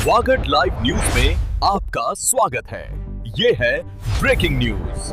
स्वागत live news में आपका स्वागत है। ये है ब्रेकिंग न्यूज़।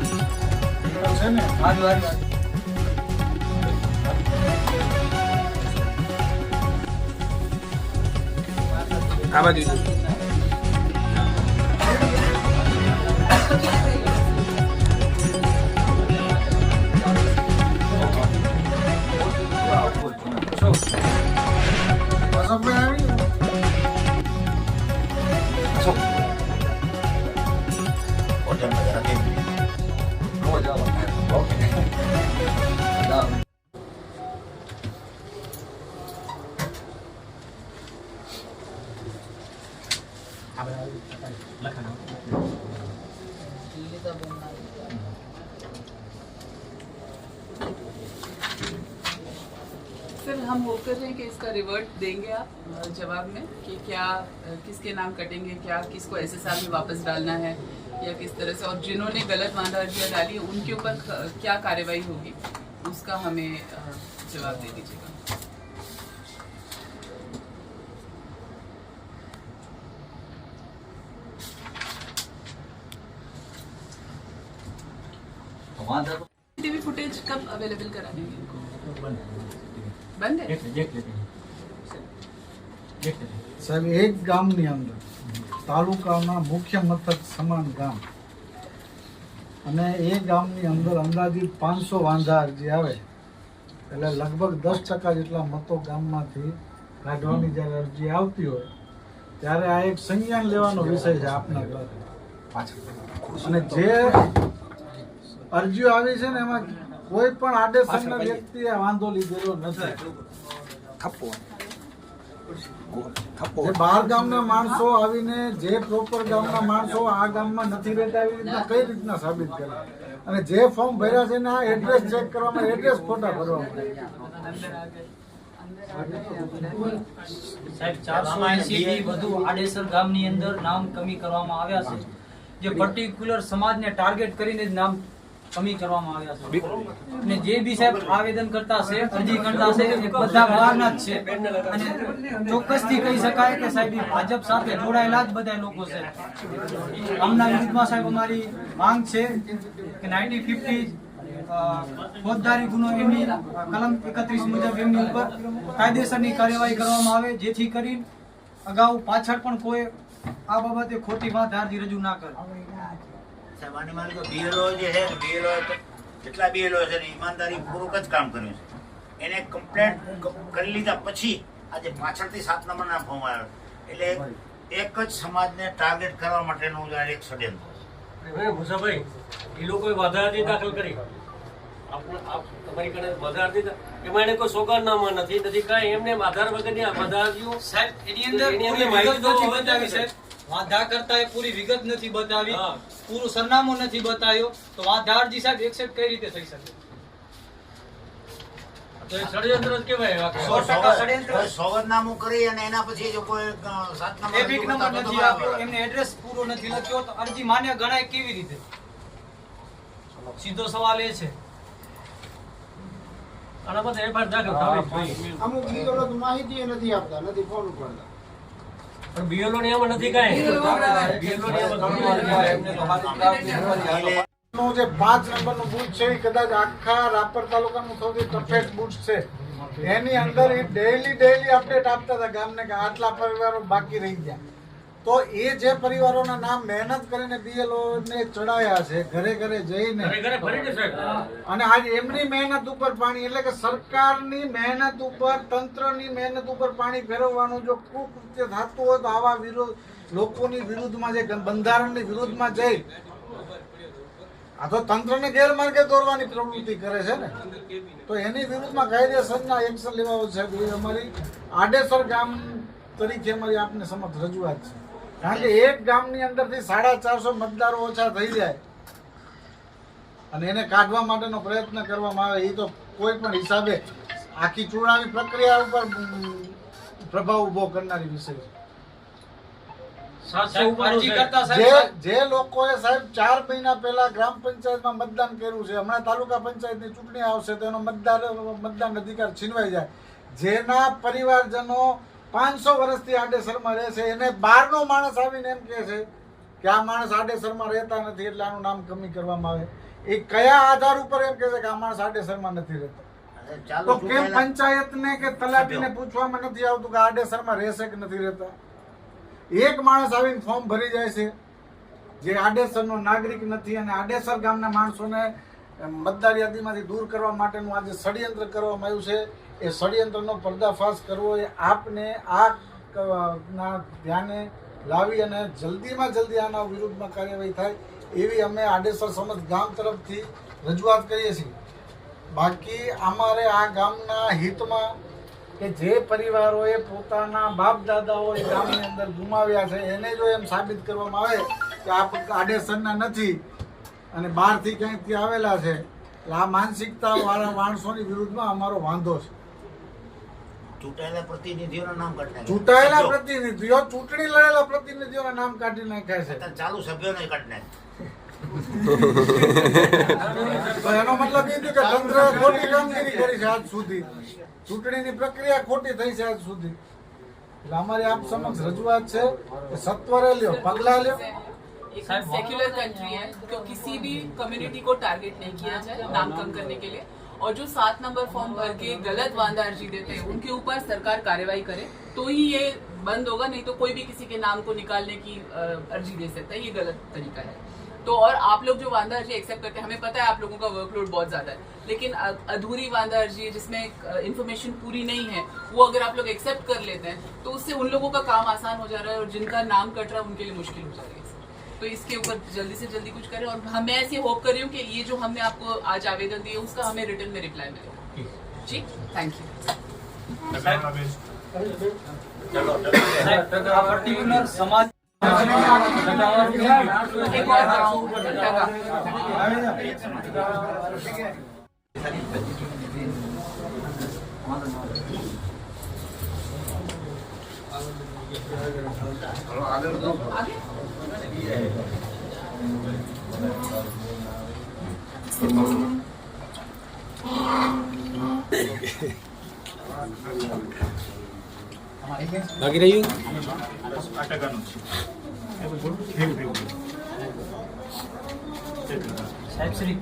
આ બાજુ सर हम होप कर रहे हैं कि इसका रिवर्ट देंगे आप जवाब में, कि क्या किसके नाम कटेंगे, क्या किसको एसएसआर में वापस डालना है, या किस तरह से, और जिन्होंने गलत वादा डाली, उनके ऊपर क्या कार्रवाई होगी, उसका हमें जवाब दे दीजिएगा। कब अवेलेबल करा देंगे इनको बंद है સાહેબ એક ગામની અંદર તાલુકાના મુખ્ય મથક સમાન ગામ અને એ ગામની અંદર અંદાજિત પાંચસો વાંધા અરજી આવે એટલે લગભગ દસ ટકા જેટલા મતો ગામમાંથી કાઢવાની જ્યારે અરજી આવતી હોય ત્યારે આ એક સંજ્ઞાન લેવાનો વિષય છે આપના દ્વારા અને જે અરજીઓ આવી છે ને એમાં કોઈ પણ આડેસરના વ્યક્તિએ વાંધો લીધેલો નથી. થપ્પો. બાર ગામના માણસો આવીને જે પ્રોપર ગામના માણસો આ ગામમાં નથી રહેતા એવી રીતના કઈ રીતના સાબિત કરે? અને જે ફોર્મ ભર્યા છે એના એડ્રેસ ચેક કરવામાં એડ્રેસ ખોટા ભરવામાં આડેસર ગામની અંદર નામ કમી કરવામાં આવ્યા છે. જે પર્ટિક્યુલર સમાજને ટાર્ગેટ કરીને જ નામ કમી કરવામાં આવ્યા છે. અને જે બી સાહેબ આવેદન કરતા છે અરજી કરતા છે એ બધા બહારના જ છે. અને ચોક્કસથી કહી શકાય કે સાહેબ ભાજપ સાથે જોડાયેલા જ બધા લોકો છે. આમના વિરુદ્ધમાં સાહેબ અમારી માંગ છે કે નાઇન્ટી ફિફ્ટી ફોજદારી ગુનો એમની કલમ એકત્રીસ મુજબ એમની ઉપર કાયદેસરની કાર્યવાહી કરવામાં આવે જેથી કરી અગાઉ પાછળ પણ કોઈ આ બાબતે ખોટી વાત અરજી રજૂ ના કરે. સાહેબ, આની મારી તો BLO જે છે તો જેટલા BLO છે ને, ઈમાનદારીપૂર્વક જ કામ કર્યું છે. એને કમ્પ્લેન્ટ કરી લીધા પછી આજે પાછળથી સાત નંબરના ફોર્મ આવ્યો. એટલે એક જ સમાજને ટાર્ગેટ કરવા માટેનું એક ષડયંત્ર છે. એ લોકોએ વધારે દાખલ કરી. આપણે આપ તમારી કને વધારે એમાં એને કોઈ સોગંદનામા નથી નથી કાંઈ એમને આધાર વગરની આ વધારે સાહેબ એની અંદર માહિતી વિગત નથી બતાવી સાહેબ. વાંધા કરતા એ પૂરી વિગત નથી બતાવી. હા. પૂરું સરનામું નથી બતાવ્યો તો આ ધારજી સાહેબ એક્સેપ્ટ કઈ રીતે થઈ શકે? સોગંદનામું કરી અને એના પછી જો કોઈ સાત નંબર એપિક નંબર નથી આપ્યો એમને એડ્રેસ પૂરો નથી લખ્યો તો અરજી માન્ય ગણાય કેવી રીતે? સીધો સવાલ એ છે. આના માટે FIR દાખલ થવી અમુક માહિતી નથી આપતા નથી ફોન ઉપાડતા. પણ BLO ની એમાં નથી કાંઈ. નું જે પાંચ નંબરનું બુથ છે એ કદાચ આખા રાપર તાલુકાનું સૌથી ટફેસ્ટ બુથ છે. એની અંદર એ ડેઈલી ડેઈલી અપડેટ આપતા હતા ગામને કે આટલા પરિવારો બાકી રહી ગયા. તો એ જે પરિવારોના નામ મહેનત કરીને બીએલઓ ને ચડાયા છે ઘરે ઘરે જઈને. અને આજ એમની મહેનત ઉપર પાણી એટલે કે સરકારની મહેનત ઉપર તંત્રની મહેનત ઉપર પાણી ફેરવવાનું જો કુકૃત્ય થતું હોય તો આવા વિરોધ લોકોની વિરુદ્ધમાં જે બંધારણની વિરુદ્ધમાં જઈ આ તો તંત્રને ગેરમાર્ગે દોરવાની પ્રવૃત્તિ કરે છે ને. તો એની વિરુદ્ધમાં કાયદેસરના એક્શન લેવા છે. અમારી આડેસર ગામ તરીકે અમારી આપને સમક્ષ રજૂઆત છે. કારણ કે એક ગામની અંદરથી સાડા ચારસો મતદારો ઓછા થઈ જાય. અને એને કાઢવા માટેનો પ્રયત્ન કરવામાં આવે એ તો કોઈ પણ હિસાબે આખી ચૂંટણી પ્રક્રિયા ઉપર પ્રભાવ ઊભો કરનારી વિષય છે. જે લોકોએ સાહેબ ચાર મહિના પહેલા ગ્રામ પંચાયતમાં મતદાન કર્યું છે હમણાં તાલુકા પંચાયતની ચૂંટણી આવશે તો એનો મતદાર મતદાન અધિકાર છીનવાઈ જાય. જેના પરિવારજનો પાંચસો વર્ષથી આડેસરમાં રહે છે. એને બહારનો માણસ આવીને એમ કહે છે કે આ માણસ આડેસરમાં રહેતા નથી એટલે આનું નામ કમી કરવામાં આવે. એ કયા આધાર ઉપર એમ કહે છે કે આ માણસ આડેસરમાં નથી રહેતો? તો કેમ પંચાયતને કે તલાટીને પૂછવામાં નથી આવતું કે આડેસરમાં રહેશે કે નથી રહેતા? એક માણસ આવીને ફોર્મ ભરી જાય છે જે આડેસરનો નાગરિક નથી અને આડેસર ગામના માણસોને મતદાર યાદીમાંથી દૂર કરવા માટેનું આજે ષડયંત્ર કરવામાં આવ્યું છે. એ ષડયંત્રનો પર્દાફાશ કરવો એ આપને આ ના ધ્યાને લાવી અને જલ્દીમાં જલ્દી આના વિરુદ્ધમાં કાર્યવાહી થાય એવી અમે આડેસર સમજ ગામ તરફથી રજૂઆત કરીએ છીએ. બાકી અમારે આ ગામના હિતમાં કે જે પરિવારોએ પોતાના બાપ દાદાઓ એ ગામની અંદર ગુમાવ્યા છે, એને જો એમ સાબિત કરવામાં આવે કે આ આડેસરના નથી અને બહારથી ક્યાંકથી આવેલા છે આ માનસિકતાવાળા માણસોની વિરુદ્ધમાં અમારો વાંધો છે. ચૂંટાયેલા પ્રતિનિધિઓના નામ કાઢી નાખ્યા. ચૂંટાયેલા સભ્યો. પ્રતિનિધિઓ ચૂંટણી લડેલા પ્રતિનિધિઓના નામ કાઢી નાખ્યા છે અત્યારે ચાલુ સભ્યોને કાઢી નાખ્યા. તો એનો મતલબ એ થયો કે તંત્ર ખોટી કામગીરી કરી છે આજ સુધી ચૂંટણીની પ્રક્રિયા ખોટી થઈ છે આજ સુધી એટલે અમારી આપ સમક્ષ રજૂઆત છે કે સત્વરે લ્યો પગલા લ્યો एक सेक्युलर कंट्री है तो किसी भी कम्युनिटी को टारगेट नहीं किया जाए नाम कम करने के लिए और जो सात नंबर फॉर्म भर के गलत वादा अर्जी देते हैं, उनके ऊपर सरकार कार्रवाई करे तो ही ये बंद होगा, नहीं तो कोई भी किसी के नाम को निकालने की अर्जी दे सकता है, ये गलत तरीका है। तो और आप लोग जो वादा अर्जी एक्सेप्ट करते हैं, हमें पता है आप लोगों का वर्कलोड बहुत ज़्यादा है, लेकिन अधूरी वादा अर्जी जिसमें इन्फॉर्मेशन पूरी नहीं है, वो अगर आप लोग एक्सेप्ट कर लेते हैं तो उससे उन लोगों का काम आसान हो जा रहा है और जिनका नाम कट रहा है, उनके लिए मुश्किल हो जा रही है। तो इसके ऊपर जल्दी से जल्दी कुछ करें और मैं ऐसी होप कर रही हूँ कि ये जो हमने आपको आज आवेदन दिए उसका हमें रिटर्न में रिप्लाई मिलेगा जी? थैंक यू समाज લાગી રહ્યું સાહેબ શ્રી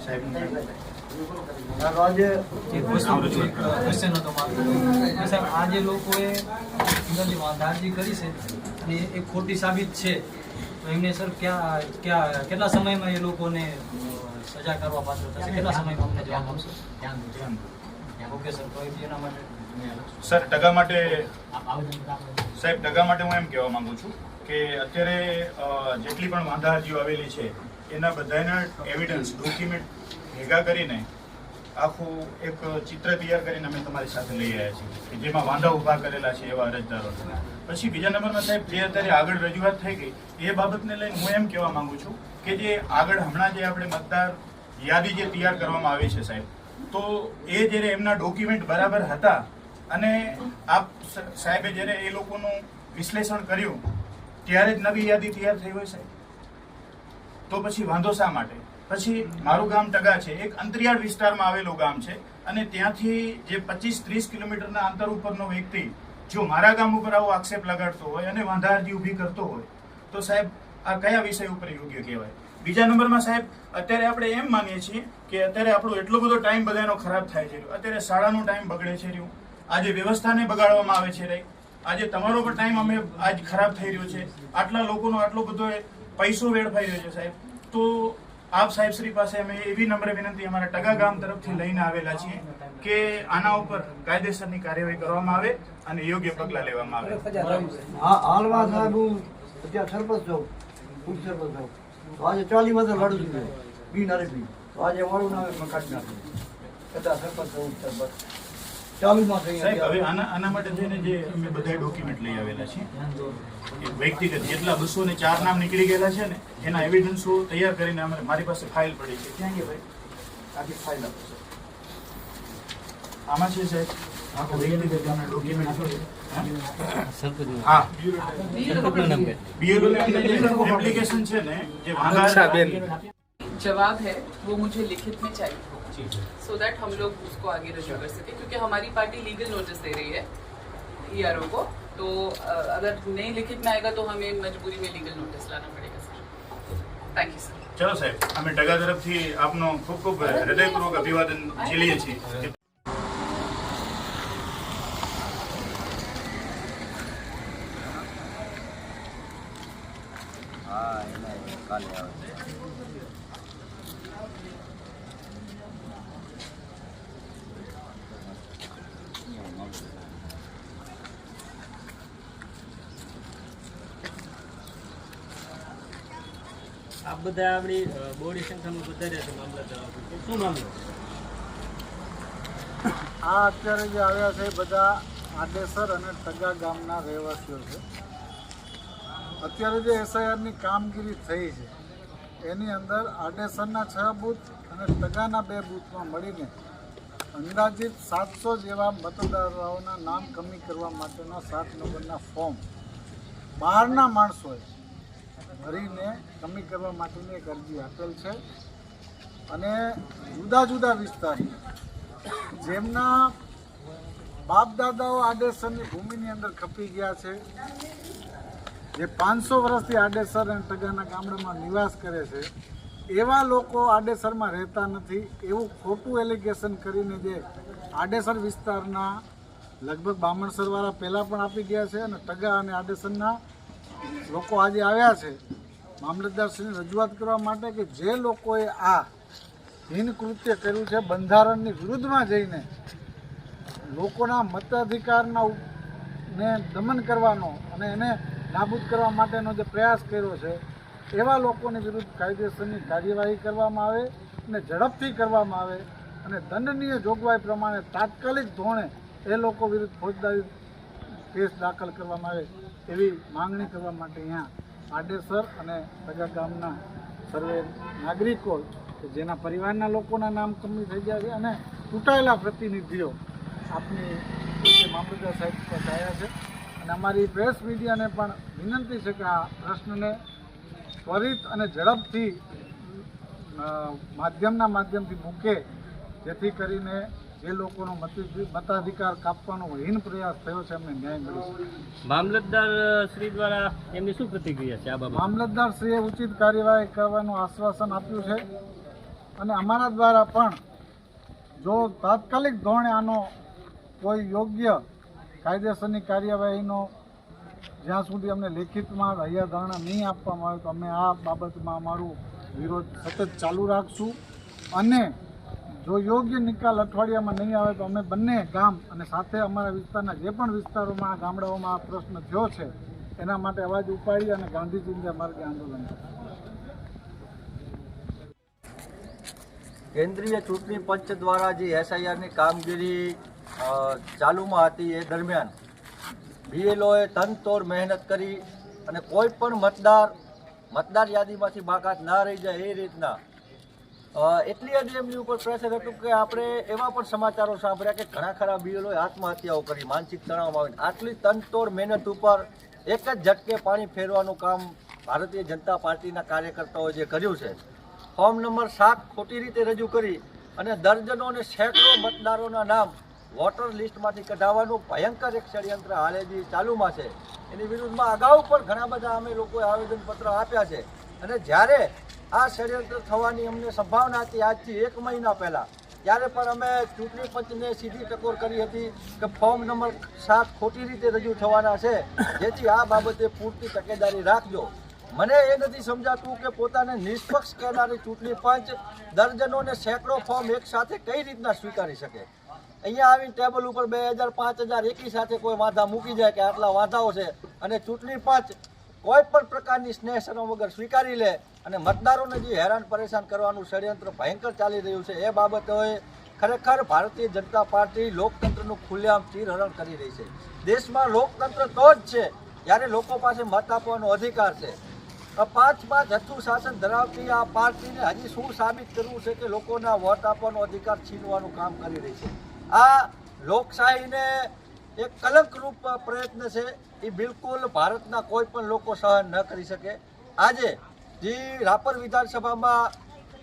સાહેબ આજે એક ક્વેશ્ચન હતો મારો. સાહેબ આ જે લોકોએ અંદરથી વાંધારજી કરી છે અને એ ખોટી સાબિત છે તો એમને સર ક્યાં ક્યાં કેટલા સમયમાં એ લોકોને સજા કરવા પાત્ર થશે? કેટલા સમયમાં અમને જવાબ આપશે? ઓકે સર તો એના માટે સર ટગા માટે સાહેબ ટગા માટે હું એમ કહેવા માંગુ છું કે અત્યારે જેટલી પણ વાંધા અરજીઓ આવેલી છે એના બધાના એવિડન્સ ડોક્યુમેન્ટ ભેગા કરીને આખું એક ચિત્ર તૈયાર કરીને અમે તમારી સાથે લઈ આવ્યા છીએ, કે જેમાં વાંધા ઊભા કરેલા છે એવા અરજદારો પછી બીજા નંબરમાં સાહેબ, જે અત્યારે આગળ રજૂઆત થઈ ગઈ, એ બાબતને લઈને હું એમ કહેવા માંગુ છું કે જે આગળ હમણાં જે આપણે મતદાર યાદી જે તૈયાર કરવામાં આવી છે સાહેબ, તો એ જ્યારે એમના ડોક્યુમેન્ટ બરાબર હતા અને આપ સાહેબે જ્યારે એ લોકોનું વિશ્લેષણ કર્યું, ત્યારે જ નવી યાદી તૈયાર થઈ હોય સાહેબ. તો પછી વાંધો શા માટે? પછી મારું ગામ ટગા છે. એક અંતરિયાળ વિસ્તારમાં આવેલું ગામ છે અને ત્યાંથી જે પચીસ ત્રીસ કિલોમીટરના અંતર ઉપરનો વ્યક્તિ જો મારા ગામ ઉપર આવો આક્ષેપ લગાડતો હોય અને વાંધા અરજી ઊભી કરતો હોય, તો સાહેબ આ કયા વિષય ઉપર યોગ્ય કહેવાય? બીજા નંબરમાં સાહેબ, અત્યારે આપણે એમ માનીએ છીએ કે અત્યારે આપણો એટલો બધો ટાઈમ બધાનો ખરાબ થાય છે અત્યારે શાળાનો ટાઈમ બગડે છે રહ્યું. આજે વ્યવસ્થાને બગાડવામાં આવે છે રહી. આજે તમારો પણ ટાઈમ અમે આજ ખરાબ થઈ રહ્યો છે. આટલા લોકોનો આટલો બધો પૈસો વેડફાઈ રહ્યો છે સાહેબ. તો આપ સાહેબ શ્રી પાસે અમે એવી નમ્ર વિનંતી અમારા ટગા ગામ તરફથી લઈને આવેલા છીએ કે આના ઉપર કાયદેસરની કાર્યવાહી કરવામાં આવે અને યોગ્ય પગલાં લેવામાં આવે. હાલમાં સાહેબ, હું અત્યારે સરપંચ છું, હું સરપંચ છું. તો આજે ચાલી વર્ષ લડું છું બી નરે બી તો આજે મારું નામ કાઢી નાખ્યું. કદાચ સરપંચ છું સરપંચ. ચાલુમાં થઈ સાહેબ હવે ગયા આના આના માટે થઈને જે અમે બધા ડોક્યુમેન્ટ લઈ આવેલા છીએ એ વ્યક્તિગત જેટલા બસો ને ચાર નામ નીકળી ગયેલા છે ને એના એવિડન્સો તૈયાર કરીને અમે મારી પાસે ફાઇલ પડી છે ક્યાં ગયા ભાઈ આખી ફાઇલ આપો સાહેબ. આમાં છે સાહેબ આખો વ્યક્તિગત આના ડોક્યુમેન્ટ હા બીએલઓ એપ્લિકેશન છે ને જે વાંધા जवाब है वो मुझे लिखित में चाहिए सो दैट हम लोग उसको आगे रजू कर सके क्योंकि हमारी पार्टी लीगल नोटिस दे रही है ईआरओ को तो अ, अगर नहीं लिखित में आएगा तो हमें मजबूरी में लीगल नोटिस लाना पड़ेगा सर थैंक यू सर ચલો સાહેબ અમે ટગા તરફથી આપનો ખૂબ ખૂબ હૃદયપૂર્વક અભિવાદન ઝીલીએ છીએ આ બધા આપણી બોડી સંખ્યામાં બધા છે મામલતદાર શું મામલો? આ અત્યારે જે આવ્યા છે બધા આડેસર અને ટગા ગામના રહેવાસીઓ છે. અત્યારે જે એસઆઈઆરની કામગીરી થઈ છે, એની અંદર આડેસરના છ બૂથ અને ટગાના બે બૂથમાં મળીને અંદાજિત સાતસો જેવા મતદારોના નામ કમી કરવા માટેના સાત નંબરના ફોર્મ. બહારના માણસોએ ભરીને કમી કરવા માટેની એક અરજી આપેલ છે. અને જુદા જુદા વિસ્તારની જેમના બાપ દાદાઓ આડેસરની ભૂમિની અંદર ખપી ગયા છે, જે પાંચસો વર્ષથી આડેસર અને ટગાના ગામડામાં નિવાસ કરે છે, એવા લોકો આડેસરમાં રહેતા નથી. એવું ખોટું એલિગેશન કરીને જે આડેસર વિસ્તારના લગભગ બામણસરવાળા પહેલાં પણ આપી ગયા છે અને ટગા અને આડેસરના લોકો આજે આવ્યા છે. મામલતદારશ્રીની રજૂઆત કરવા માટે કે જે લોકોએ આ હીન કૃત્ય કર્યું છે બંધારણની વિરુદ્ધમાં જઈને લોકોના મતાધિકારના ને દમન કરવાનો અને એને નાબૂદ કરવા માટેનો જે પ્રયાસ કર્યો છે, એવા લોકોની વિરુદ્ધ કાયદેસરની કાર્યવાહી કરવામાં આવે અને ઝડપથી કરવામાં આવે અને દંડનીય જોગવાઈ પ્રમાણે તાત્કાલિક ધોરણે એ લોકો વિરુદ્ધ ફોજદારી કેસ દાખલ કરવામાં આવે. એવી માંગણી કરવા માટે અહીંયા આડેસર અને સગા ગામના સર્વે નાગરિકો કે જેના પરિવારના લોકોના નામ કમી થઈ ગયા છે અને ચૂંટાયેલા પ્રતિનિધિઓ આપની મામલતદાર સાહેબ પાસે આવ્યા છે. અને અમારી પ્રેસ મીડિયાને પણ વિનંતી છે કે આ પ્રશ્નને ત્વરિત અને ઝડપથી માધ્યમના માધ્યમથી મૂકે, જેથી કરીને જે લોકોનો મતિ- મતાધિકાર કાપવાનો હીન પ્રયાસ થયો છે એમને ન્યાય મળી શકે. મામલતદાર શ્રી દ્વારા એમની શું પ્રતિક્રિયા છે આ બાબત? મામલતદારશ્રીએ ઉચિત કાર્યવાહી કરવાનું આશ્વાસન આપ્યું છે અને અમારા દ્વારા પણ જો તાત્કાલિક ધોરણે આનો કોઈ યોગ્ય કાયદેસરની કાર્યવાહીનો જ્યાં સુધી અમને લેખિતમાં હૈયા ધારણા નહીં આપવામાં આવે તો અમે આ બાબતમાં અમારું વિરોધ સતત ચાલુ રાખશું અને જો યોગ્ય નિકાલ અઠવાડિયામાં નહીં આવે તો અમે બંને ગામ અને સાથે અમારા વિસ્તારના જે પણ વિસ્તારોમાં ગામડાઓમાં આ પ્રશ્ન થયો છે, એના માટે અવાજ ઉપાડી અને ગાંધીજીને માર્ગે આંદોલન કેન્દ્રીય ચૂંટણી પંચ દ્વારા જે એસઆઈઆરની કામગીરી ચાલુમાં હતી એ દરમિયાન બીએલઓએ તનતોડ મહેનત કરી અને કોઈ પણ મતદાર મતદાર યાદીમાંથી બાકાત ના રહી જાય એ રીતના એટલી હદ એમની ઉપર પ્રેશર હતું કે આપણે એવા પણ સમાચારો સાંભળ્યા કે ઘણા ખરા બીએલઓએ આત્મહત્યાઓ કરી, માનસિક તણાવમાં આવીને. આટલી તનતોડ મહેનત ઉપર એક જ ઝટકે પાણી ફેરવાનું કામ ભારતીય જનતા પાર્ટીના કાર્યકર્તાઓએ જે કર્યું છે. ફોર્મ નંબર સાત ખોટી રીતે રજૂ કરી અને દર્જનો અને સેંકડો મતદારોના નામ વોટર લિસ્ટમાંથી કઢાવવાનું ભયંકર એક ષડયંત્ર હાલે જે ચાલુમાં છે. એની વિરુદ્ધમાં અગાઉ પણ ઘણા બધા અમે લોકોએ આવેદનપત્ર આપ્યા છે. અને જ્યારે આ ષડયંત્ર થવાની અમને સંભાવના હતી આજથી એક મહિના પહેલાં. ત્યારે પણ અમે ચૂંટણી પંચને સીધી ટકોર કરી હતી કે ફોર્મ નંબર સાત ખોટી રીતે રજૂ થવાના છે, જેથી આ બાબતે પૂરતી તકેદારી રાખજો. મને એ નથી સમજાતું કે પોતાને નિષ્પક્ષ કહેનારી ચૂંટણી પંચ દર્જનો ને સેંકડો ફોર્મ એક સાથે કઈ રીતના સ્વીકારી શકે? અહીંયા આવીને ટેબલ ઉપર બે હજાર, પાંચ હજાર એકી સાથે કોઈ વાંધા મૂકી જાય કે આટલા વાંધાઓ છે અને ચૂંટણી પંચ કોઈ પણ પ્રકારની સ્નેહ શરમ વગર સ્વીકારી લે અને મતદારોને જે હેરાન પરેશાન કરવાનું ષડયંત્ર ભયંકર ચાલી રહ્યું છે, એ બાબતોએ ખરેખર ભારતીય જનતા પાર્ટી લોકતંત્રનું ખુલ્લેઆમ ચીરહરણ કરી રહી છે. દેશમાં લોકતંત્ર તો જ છે, જ્યારે લોકો પાસે મત આપવાનો અધિકાર છે. પાંચ પાંચ જથ્થું શાસન ધરાવતી આ પાર્ટીને હજી શું સાબિત કરવું છે કે લોકોના વોટ આપવાનો અધિકાર છીનવાનું કામ કરી રહી છે? આ લોકશાહીને એક કલંકરૂપ પ્રયત્ન છે. એ બિલકુલ ભારતના કોઈ પણ લોકો સહન ન કરી શકે. આજે જે રાપર વિધાનસભામાં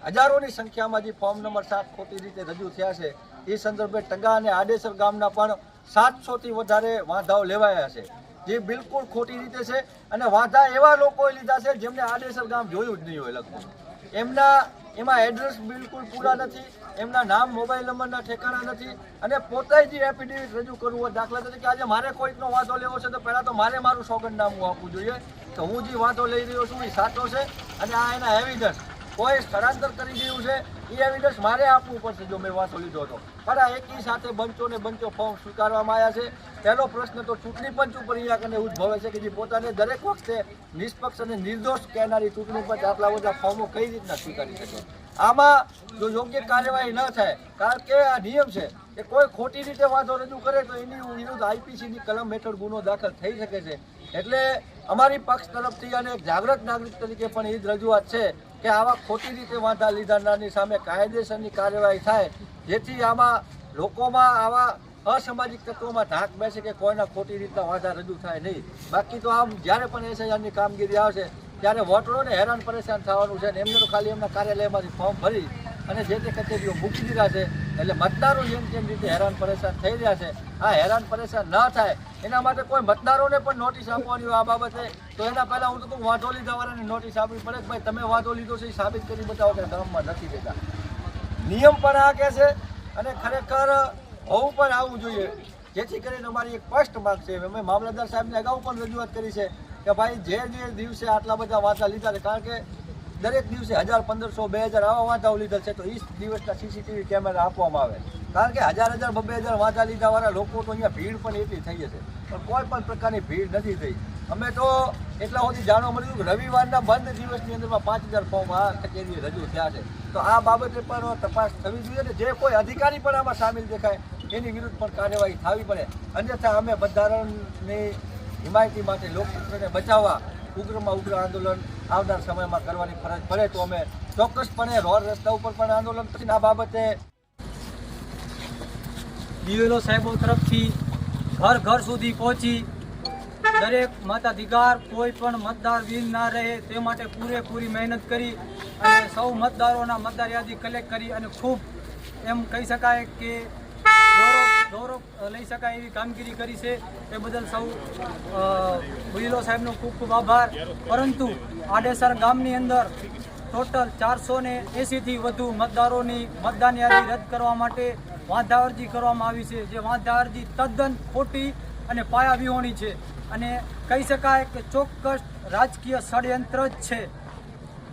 હજારોની સંખ્યામાં જે ફોર્મ નંબર સાત ખોટી રીતે રજૂ થયા છે એ સંદર્ભે ટગા અને આડેસર ગામના પણ સાતસોથી વધારે વાંધાઓ લેવાયા છે. જે બિલકુલ ખોટી રીતે છે અને વાંધા એવા લોકોએ લીધા છે જેમને આડેસર ગામ જોયું જ નહીં હોય લગભગ. એમના એમાં એડ્રેસ બિલકુલ પૂરા નથી, એમના નામ મોબાઈલ નંબરના ઠેકાણા નથી, અને પોતે જ એફિડેવિટ રજૂ કરવું હોય, દાખલા તરીકે આજે મારે કોઈકનો વાંધો લેવો છે, તો પહેલાં તો મારે મારું સોગંદનામું આપવું જોઈએ તો હું જે વાંધો લઈ રહ્યો છું એ સાચો છે, અને આ એના એવિડન્સ કોઈ સ્થળાંતર કરી ગયું છે એ એવિડન્સ મારે આપવું પડશે જો મેં વાંચો લીધો હતો. પણ એકી સાથે બંચો ને બંચો ફોર્મ સ્વીકારવામાં આવ્યા છે. પહેલો પ્રશ્ન તો ચૂંટણી પંચ ઉપર અહીંયા કને ઉદ્ભવે છે કે જે પોતાને દરેક વખતે નિષ્પક્ષ અને નિર્દોષ કહેનારી ચૂંટણી પંચ આટલા બધા ફોર્મો કઈ રીતના સ્વીકારી શકે? આમાં જો યોગ્ય કાર્યવાહી ન થાય, કારણ કે આ નિયમ છે કે કોઈ ખોટી રીતે વાંધો રજૂ કરે તો એની વિરુદ્ધ આઈપીસીની કલમ હેઠળ ગુનો દાખલ થઈ શકે છે. એટલે અમારી પક્ષ તરફથી અને જાગૃત નાગરિક તરીકે પણ એ જ રજૂઆત છે. કે આવા ખોટી રીતે વાંધા લીધાનારની સામે કાયદેસરની કાર્યવાહી થાય, જેથી આમાં લોકોમાં આવા અસામાજિક તત્વોમાં ધાક બેસે કે કોઈના ખોટી રીતના વાંધા રજૂ થાય નહીં. બાકી તો આમ જ્યારે પણ એસઆઈઆરની કામગીરી આવશે ત્યારે વોટરોને હેરાન પરેશાન થવાનું છે અને એમને તો ખાલી એમના કાર્યાલયમાંથી ફોર્મ ભરી અને જે તે કચેરીઓ મૂકી દીધા છે. એટલે મતદારો જેમ તેમ રીતે હેરાન પરેશાન થઈ રહ્યા છે. આ હેરાન પરેશાન ન થાય. એના માટે કોઈ મતદારોને પણ નોટિસ આપવાની હોય આ બાબતે, તો એના પહેલાં હું તો કહું, વાંધો લીધાવાળાને નોટિસ આપવી પડે કે ભાઈ તમે વાંધો લીધો છે એ સાબિત કરી બતાવો કે ગામમાં નથી દેતા. નિયમ પણ આ કહે છે અને ખરેખર હોવું પણ આવવું જોઈએ. જેથી કરીને અમારી એક સ્પષ્ટ માગ છે. અમે મામલતદાર સાહેબને અગાઉ પણ રજૂઆત કરી છે. કે ભાઈ જે જે દિવસે આટલા બધા વાંચા લીધા છે, કારણ કે દરેક દિવસે હજાર પંદરસો, બે હજાર આવા વાંધાઓ લીધા છે, તો એ દિવસના સીસીટીવી કેમેરા આપવામાં આવે. કારણ કે હજાર હજાર, બબે હજાર વાંચા લીધાવાળા લોકો તો અહીંયા ભીડ પણ એટલી થઈ જશે. પણ કોઈ પણ પ્રકારની ભીડ નથી થઈ. અમે તો એટલા સુધી જાણવા મળ્યું કે રવિવારના બંધ દિવસની અંદરમાં પાંચ હજાર ફોર્મ આ કચેરીએ રજૂ થયા છે. તો આ બાબતે પણ તપાસ થવી જોઈએ ને, જે કોઈ અધિકારી પણ આમાં સામેલ દેખાય, એની વિરુદ્ધ પણ કાર્યવાહી થવી પડે. અન્યથા અમે બંધારણની હિમાયતી માટે લોકતંત્રને બચાવવા ઉગ્રમાં ઉગ્ર આંદોલન આવનાર સમયમાં કરવાની ફરજ પડે તો અમે ચોક્કસપણે રોડ રસ્તા ઉપર પણ આંદોલન કરીને આ બાબતે બીએલઓ સાહેબો તરફથી ઘર ઘર સુધી પહોંચી દરેક મતાધિકાર કોઈ પણ મતદાર બિન ના રહે તે માટે પૂરેપૂરી મહેનત કરી અને સૌ મતદારોના મતદાર યાદી કલેક્ટ કરી અને ખૂબ એમ કહી શકાય કે ગૌરવ લઈ શકાય એવી કામગીરી કરી છે. એ બદલ સૌ બીએલઓ સાહેબનો ખૂબ ખૂબ આભાર. પરંતુ આડેસર ગામની અંદર ટોટલ ચારસો ને એંસીથી વધુ મતદારોની મતદાન યાદી રદ કરવા માટે વાંધા અરજી કરવામાં આવી છે, જે વાંધા અરજી તદ્દન ખોટી અને પાયા વિહોણી છે. અને કહી શકાય કે ચોક્કસ રાજકીય ષડયંત્ર જ છે.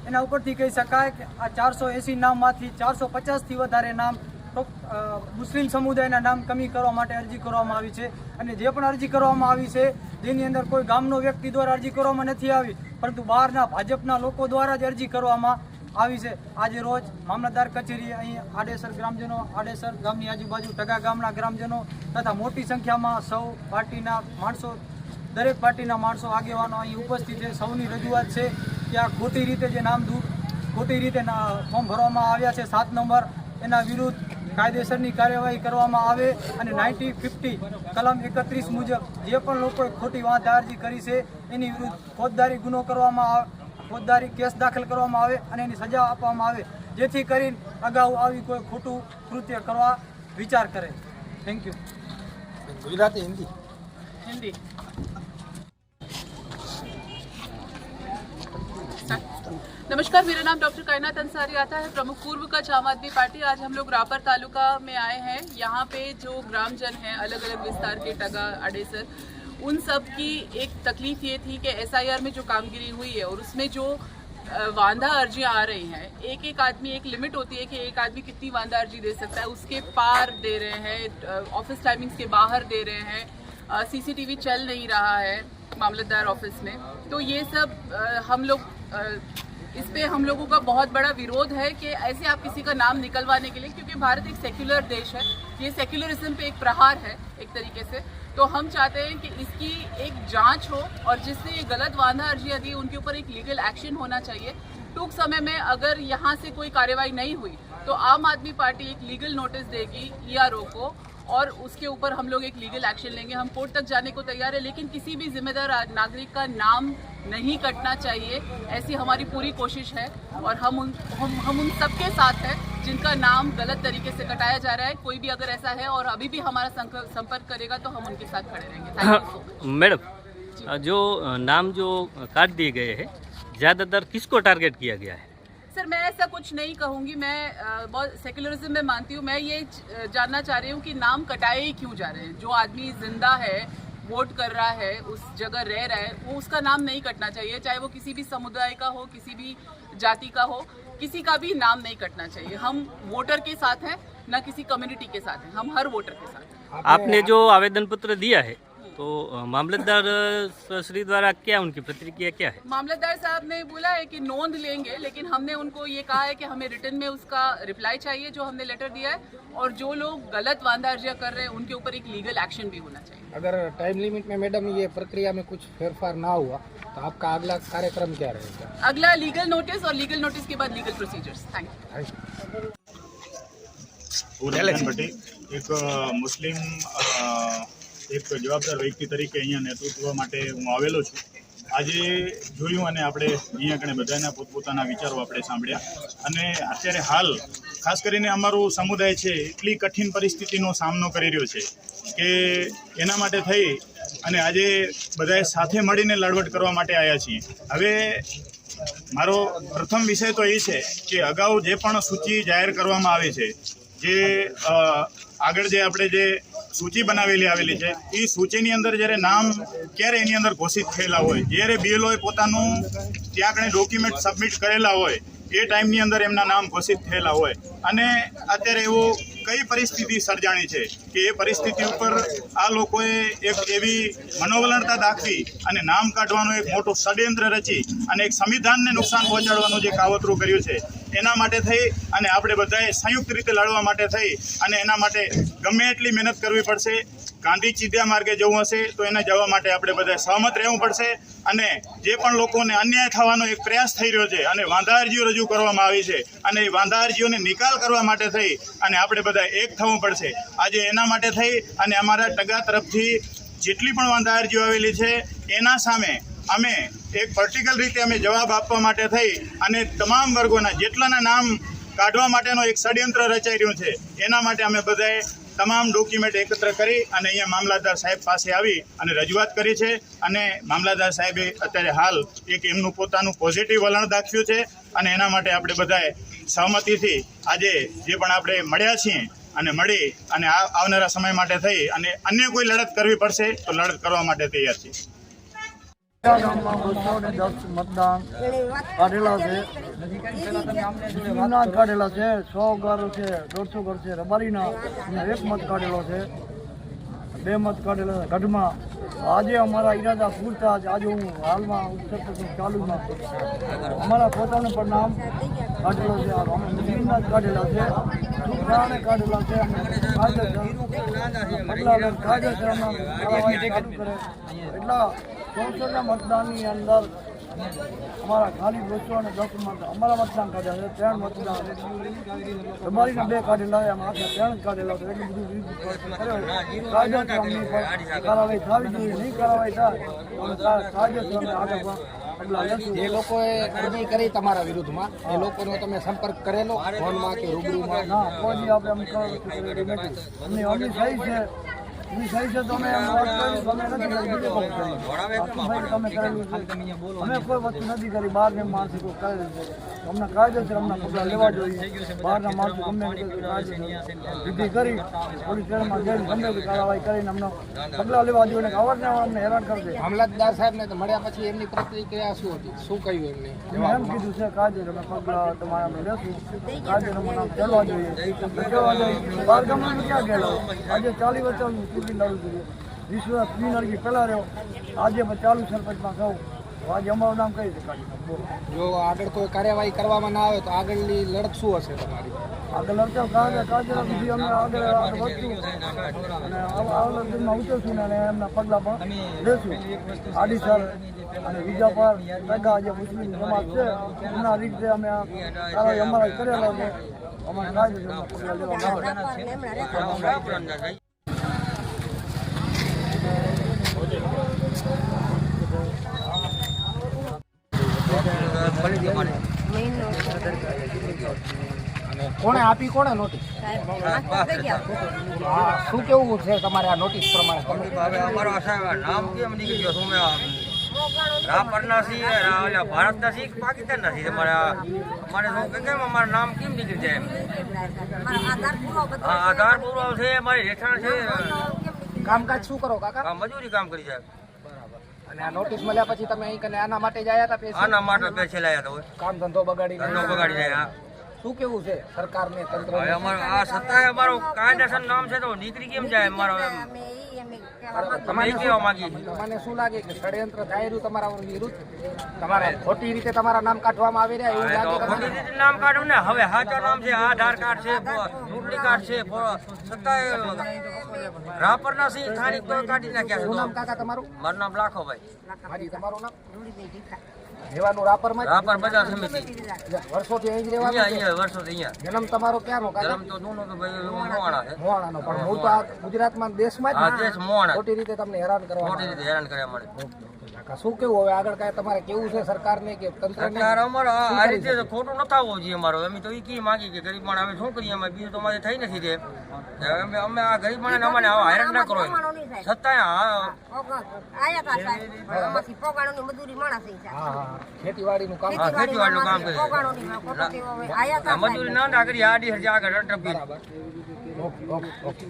એના ઉપરથી કહી શકાય કે આ ચારસો એંસી નામમાંથી ચારસો પચાસથી વધારે નામ મુસ્લિમ સમુદાયના નામ કમી કરવા માટે અરજી કરવામાં આવી છે અને જે પણ અરજી કરવામાં આવી છે, જેની અંદર કોઈ ગામનો વ્યક્તિ દ્વારા અરજી કરવામાં નથી આવી, પરંતુ બહારના ભાજપના લોકો દ્વારા જ અરજી કરવામાં આવી છે. આજે રોજ મામલતદાર કચેરી અહીં આડેસર ગ્રામજનો, આડેસર ગામની આજુબાજુ ટગા ગામના ગ્રામજનો તથા મોટી સંખ્યામાં સૌ પાર્ટીના માણસો, દરેક પાર્ટીના માણસો આગેવાનો અહીં ઉપસ્થિત છે. સૌની રજૂઆત છે કે આ ખોટી રીતે જે નામ દૂર, ખોટી રીતે ફોર્મ ભરવામાં આવ્યા છે સાત નંબર, એના વિરુદ્ધ કાયદેસરની કાર્યવાહી કરવામાં આવે અને નાઇન્ટી ફિફ્ટી કલમ એકત્રીસ મુજબ જે પણ લોકોએ ખોટી વાંધા અરજી કરી છે એની વિરુદ્ધ ફોજદારી ગુનો કરવામાં આવે ફોજદારી કેસ દાખલ કરવામાં આવે અને એની સજા આપવામાં આવે જેથી કરીને અગાઉ આવી કોઈ ખોટું કૃત્ય કરવા વિચાર કરે. Thank you Gujarati Hindi. Hindi नमस्कार, मेरा नाम डॉक्टर कायनात अंसारी आता है, प्रमुख पूर्व कच्छ आम आदमी पार्टी। आज हम लोग रापर तालुका में आए हैं। यहाँ पे जो ग्रामजन हैं अलग अलग विस्तार के टगा अडेसर उन सब की एक तकलीफ़ ये थी कि एसआईआर में जो कामगिरी हुई है और उसमें जो वांदा अर्जियाँ आ रही हैं एक एक आदमी, एक लिमिट होती है कि एक आदमी कितनी वांदा अर्जी दे सकता है। उसके पार दे रहे हैं ऑफ़िस टाइमिंग्स के बाहर दे रहे हैं सीसीटीवी चल नहीं रहा है, मामलतदार ऑफ़िस में। तो ये सब हम लोग इस पे हम लोगों का बहुत बड़ा विरोध है कि ऐसे आप किसी का नाम निकलवाने के लिए, क्योंकि भारत एक सेक्युलर देश है, ये सेक्युलरिज्म पे एक प्रहार है एक तरीके से। तो हम चाहते हैं कि इसकी एक जाँच हो और जिसने ये गलत वादा अर्जियाँ दी उनके ऊपर एक लीगल एक्शन होना चाहिए, टूक समय में अगर यहाँ से कोई कार्रवाई नहीं हुई तो आम आदमी पार्टी एक लीगल नोटिस देगी ईआरओ को और उसके ऊपर हम लोग एक लीगल एक्शन लेंगे। हम कोर्ट तक जाने को तैयार है, लेकिन किसी भी जिम्मेदार नागरिक का नाम नहीं कटना चाहिए ऐसी हमारी पूरी कोशिश है और हम उन हम हम उन सबके साथ हैं जिनका नाम गलत तरीके से कटाया जा रहा है। कोई भी अगर ऐसा है और अभी भी हमारा संपर्क करेगा तो हम उनके साथ खड़े रहेंगे। मच मैडम जो। नाम जो काट दिए गए हैं ज़्यादातर किसको टारगेट किया गया है? सर मैं ऐसा कुछ नहीं कहूँगी। मैं बहुत सेक्युलरिज्म में मानती हूँ। मैं ये जानना चाह रही हूँ कि नाम कटाए ही क्यों जा रहे हैं? जो आदमी ज़िंदा है वोट कर रहा है, उस जगह रह रहा है, वो उसका नाम नहीं कटना चाहिए, चाहे वो किसी भी समुदाय का हो, किसी भी जाति का हो, किसी का भी नाम नहीं कटना चाहिए। हम वोटर के साथ हैं, ना किसी कम्युनिटी के साथ हैं, हम हर वोटर के साथ हैं। आपने जो आवेदन पत्र दिया है तो मामलतदार श्री द्वारा क्या उनकी प्रतिक्रिया क्या है? मामलतदार साहब ने बोला है कि नोंद लेंगे लेकिन हमने उनको ये कहा है कि हमें रिटर्न में उसका रिप्लाई चाहिए जो हमने लेटर दिया है और जो लोग गलत वादा अर्जिया कर रहे हैं उनके ऊपर एक लीगल एक्शन भी होना चाहिए। अगर टाइम लिमिट में मैडम ये प्रक्रिया में कुछ फेरफार ना हुआ तो आपका अगला कार्यक्रम क्या रहेगा? अगला लीगल नोटिस और लीगल नोटिस के बाद लीगल प्रोसीजर्स। थैंक यू एक मुस्लिम એક જવાબદાર વ્યક્તિ તરીકે અહીંયા નેતૃત્વ માટે હું આવેલો છું. આજે જોયું અને આપણે અહીંયા કણે બધાના પોતપોતાના વિચારો આપણે સાંભળ્યા. અને અત્યારે હાલ, ખાસ કરીને અમારું સમુદાય છે, એટલી કઠિન પરિસ્થિતિનો સામનો કરી રહ્યો છે કે એના માટે થઈ અને આજે બધાએ સાથે મળીને લડવટ કરવા માટે આવ્યા છીએ. હવે મારો પ્રથમ વિષય તો એ છે કે અગાઉ જે પણ સૂચિ જાહેર કરવામાં આવે છે, જે આગળ જે આપણે જે સૂચિ બનાવેલી આવેલી છે. એ સૂચિની અંદર જ્યારે નામ ક્યારે એની અંદર ઘોષિત થયેલા હોય, જ્યારે બીએલઓએ પોતાનું ત્યાં આગળ ડોક્યુમેન્ટ સબમિટ કરેલા હોય, એ ટાઈમની અંદર એમના નામ ઘોષિત થયેલા હોય. અને અત્યારે એવો કઈ પરિસ્થિતિ સર્જાણી છે કે એ પરિસ્થિતિ ઉપર આ લોકોએ એક એવી મનોવલણતા દાખવી અને નામ કાઢવાનું એક મોટું ષડયંત્ર રચી અને એક સંવિધાનને નુકસાન પહોંચાડવાનું જે કાવતરું કર્યું છે એના માટે થઈ અને આપણે બધાએ સંયુક્ત રીતે લડવા માટે થઈ અને એના માટે ગમે એટલી મહેનત કરવી પડશે. ગાંધી ચીધ્યા માર્ગે જવું હશે તો એને જવા માટે આપણે બધા સહમત રહેવું પડશે અને જે પણ લોકોને અન્યાય થવાનો એક પ્રયાસ થઈ રહ્યો છે અને વાંધા અરજીઓ રજૂ કરવામાં આવી છે અને એ વાંધા અરજીઓને નિકાલ કરવા માટે થઈ અને આપણે બધા એક થવું પડશે. આજે એના માટે થઈ અને અમારા ટગા તરફથી જેટલી પણ વાંધા અરજીઓ આવેલી છે એના સામે અમે એક પર્ટિકલ રીતે અમે જવાબ આપવા માટે થઈ અને તમામ વર્ગોના જેટલાના નામ કાઢવા માટેનો એક ષડયંત્ર રચાઈ રહ્યું છે, એના માટે અમે બધાએ તમામ ડોક્યુમેન્ટ એકત્ર કરી અને અહીંયા મામલતદાર સાહેબ પાસે આવી અને રજૂઆત કરી છે. અને મામલતદાર સાહેબે અત્યારે હાલ એક એમનું પોતાનું પોઝિટિવ વલણ દાખ્યું છે અને એના માટે આપણે બધાએ સહમતિથી આજે જે પણ આપણે મળ્યા છીએ અને મળી અને આવનારા સમય માટે થઈ અને અન્ય કોઈ લડત કરવી પડશે તો લડત કરવા માટે તૈયાર છીએ. મતદાન કાઢેલા છે. જૂના કાઢેલા છે સો ઘર છે દોઢસો ઘર છે રબારીના એક મત કાઢેલો છે બે મત કાઢેલા છે ગઢમાં આજે અમારા ઈરાદા પૂરતા છે આજે હું હાલમાં ઉત્તર ચાલુમાં અમારા પોતાનું પણ નામ કાઢેલો છે જ કાઢેલા છે છોકરાને કાઢેલા છે એટલા સંસદના મતદાનની અંદર અમારા ખાલી બસો અને દસ મત અમારા મતદાન કાઢ્યા છે ત્રણ મતદાન અમારી બે કાઢેલા છે આમાં ત્રણ કાઢેલા છે એટલું બધું કાયદેસર કાર્યવાહી થવી જોઈએ નહીં કાર્યવાહી થાય કાયદેસર અમે આગળ જે લોકોએ અરજી કરી તમારા વિરુદ્ધમાં એ લોકોનો તમે સંપર્ક કરેલો? ફોનમાં કે રૂબરૂમાં? ના કોઈ આપણે અમને સહી છે. સહી છે તમે કરેલું છે. અમે કોઈ વસ્તુ નથી કરી બહારની માણસો કોઈ કરે છે. અમને કાયદેસર અમને પગલાં લેવા જોઈએ. બહારના માણસો ગમે વિધિ કરી પોલીસ સ્ટેશનમાં જઈને ગમે તે કાર્યવાહી કરીને અમને પગલાં લેવા જોઈએ ને અવારનવાર અમને હેરાન કરી દે. મામલતદાર સાહેબને તો મળ્યા પછી એમની પ્રતિક્રિયા શું હતી? શું કહ્યું એમને? એમ કીધું છે કાયદેસર અમે પગલાં તમારા અમે લેશું. કાયદેસર અમને ચાલવા જોઈએ. બહાર ગામમાં ક્યાં ગયેલો? આજે ચાલી વચ્ચે ચૂંટણી લડું જોઈએ વિશ્વ ત્રી નરકી પહેલાં રહ્યો આજે પણ ચાલુ સરપંચમાં કહું આજે અમારું નામ કઈ શકાય જો આગળ કોઈ કાર્યવાહી કરવામાં ના આવે તો આગળની લડત શું હશે તમારી આગળ લડતો કાયદે કાયદેસર સુધી અમે આગળ આગળ વધશું અને દિનમાં ઉતરશું અને એમના પગલાં પણ લેશું આડીસર અને બીજા પર ટકા જે મુસ્લિમ સમાજ છે એમના રીતે અમે કાર્યવાહી અમારા કરેલો છે અમારે કાયદેસર એમના પગલાં લેવામાં આવે કોણે આપી કોણે નોટિસ હા શું કેવું છે તમારે આ નોટિસ પ્રમાણે? અમારો સાહેબ નામ કેમ નીકળી ગયો? શું રાપરના છીએ ભારતના છીએ પાકિસ્તાનના છીએ? તમારે આ- અમારે શું કેમ અમારું નામ કેમ નીકળી જાય એમ? આધાર પુરાવો છે અમારી રહેઠાણ છે. કામકાજ શું કરો કાકા? મજૂરી કામ કરી સાહેબ અને આ નોટિસ મળ્યા પછી તમે અહીં કને આના માટે જ આવ્યા હતા પૈસા આના માટે પૈસે લાયા તો કામ ધંધો બગાડી ધંધો બગાડી જાય. શું કેવું છે સરકારને તંત્ર હવે અમારો આ સત્તાએ અમારો કાયદેસર નામ છે તો નીકળી કેમ જાય અમારો છીએ. તમને શું લાગે કે ષડયંત્ર થાય રહ્યું તમારા વિરુદ્ધ? તમારા ખોટી રીતે તમારા નામ કાઢવામાં આવી રહ્યા એવું લાગે ખોટી રીતે નામ કાઢું ને? હવે સાચા નામ છે આધાર કાર્ડ છે ચૂંટણી કાર્ડ છે સત્તાએ રાપરના સિંહ સ્થાનિક કાઢી નાખ્યા શું નામ કાકા તમારું? મારું નામ લાખો ભાઈ. તમારું નામ? રહેવાનું રાપરમાં જ? રાપર બજાર સમિતિ વર્ષોથી અહીં જ રહેવાનું? અહીંયા વર્ષોથી અહીંયા. જન્મ તમારો ક્યાંનો? જન્મ તો જૂનો તો ભાઈ મોવાણા છે. મોવાણાનો પણ મૂળ તો આ ગુજરાતમાં દેશમાં જ દેશ મોવાણા ખોટી રીતે તમને હેરાન કરવા ખોટી રીતે હેરાન કર્યા મળે કાકા શું કેવું? હવે આગળ કાંઈ તમારે કેવું છે સરકારને કે તંત્રને? સરકાર અમારો આ કરી રીતે ખોટું ન થવું જોઈએ અમારો. અમે તો એ કી માગી કે ગરીબ માણસ અમે શું કરીએ? અમે બીજું તો અમારે થઈ નથી તે અમે અમે આ ગરીબ માણસ અમારે આવા હેરાન ના કરો. છતાંય હા ખેતીવાડીનું કામ હા, ખેતીવાડીનું કામ કરીએ મજૂરી ના ના કરી આડી હજી આગળ અટપી ઓકે ઓકે ઓકે.